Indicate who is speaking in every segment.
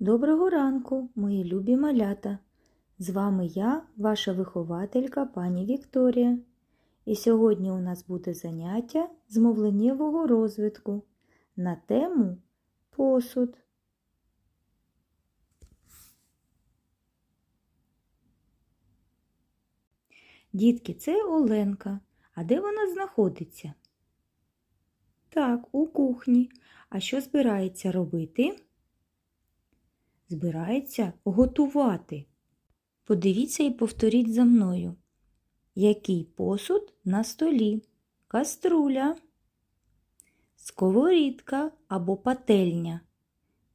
Speaker 1: Доброго ранку, мої любі малята! З вами я, ваша вихователька пані Вікторія. І сьогодні у нас буде заняття з мовленнєвого розвитку на тему посуд. Дітки, це Оленка. А де вона знаходиться? Так, у кухні. А що збирається робити? Збирається готувати. Подивіться і повторіть за мною. Який посуд на столі? Каструля, сковорідка або пательня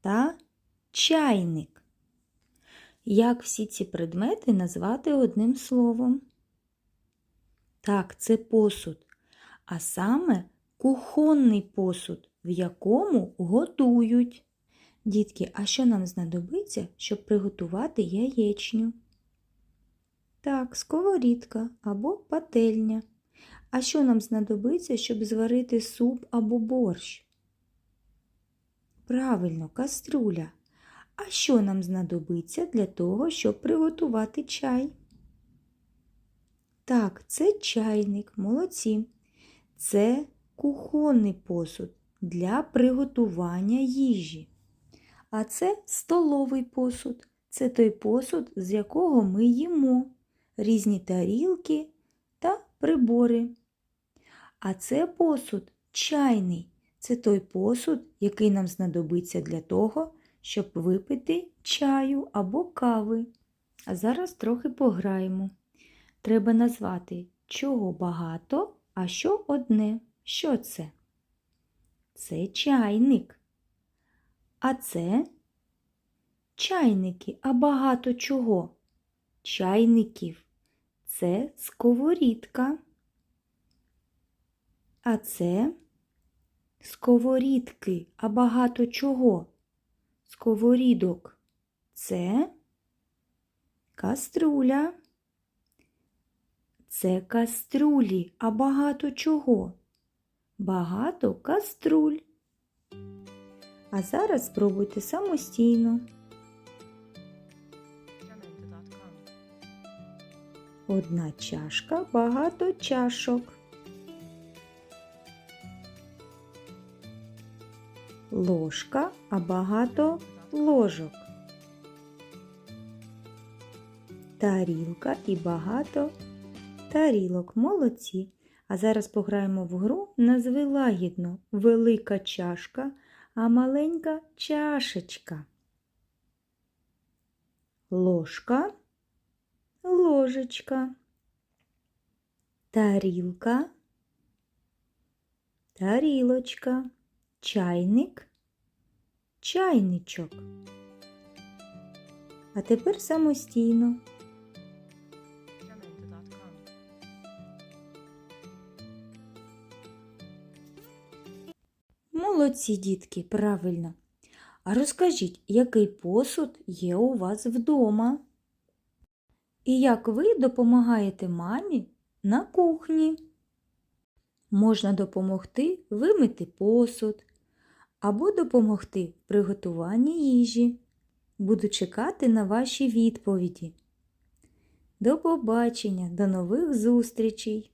Speaker 1: та чайник. Як всі ці предмети назвати одним словом? Так, це посуд, а саме кухонний посуд, в якому готують. Дітки, а що нам знадобиться, щоб приготувати яєчню? Так, сковорідка або пательня. А що нам знадобиться, щоб зварити суп або борщ? Правильно, каструля. А що нам знадобиться для того, щоб приготувати чай? Так, це чайник, молодці. Це кухонний посуд для приготування їжі. А це столовий посуд. Це той посуд, з якого ми їмо, різні тарілки та прибори. А це посуд чайний. Це той посуд, який нам знадобиться для того, щоб випити чаю або кави. А зараз трохи пограємо. Треба назвати, чого багато, а що одне. Що це? Це чайник. А це чайники, а багато чого? Чайників. Це сковорідка. А це сковорідки, а багато чого? Сковорідок. Це каструля. Це каструлі, а багато чого? Багато каструль. А зараз спробуйте самостійно. Одна чашка, багато чашок. Ложка, а багато ложок. Тарілка і багато тарілок. Молодці. А зараз пограємо в гру назви лагідно велика чашка, а маленька чашечка. Ложка, ложечка, тарілка, тарілочка, чайник, чайничок. А тепер самостійно. Молодці, дітки, правильно. А розкажіть, який посуд є у вас вдома? І як ви допомагаєте мамі на кухні? Можна допомогти вимити посуд або допомогти в приготуванні їжі. Буду чекати на ваші відповіді. До побачення, до нових зустрічей!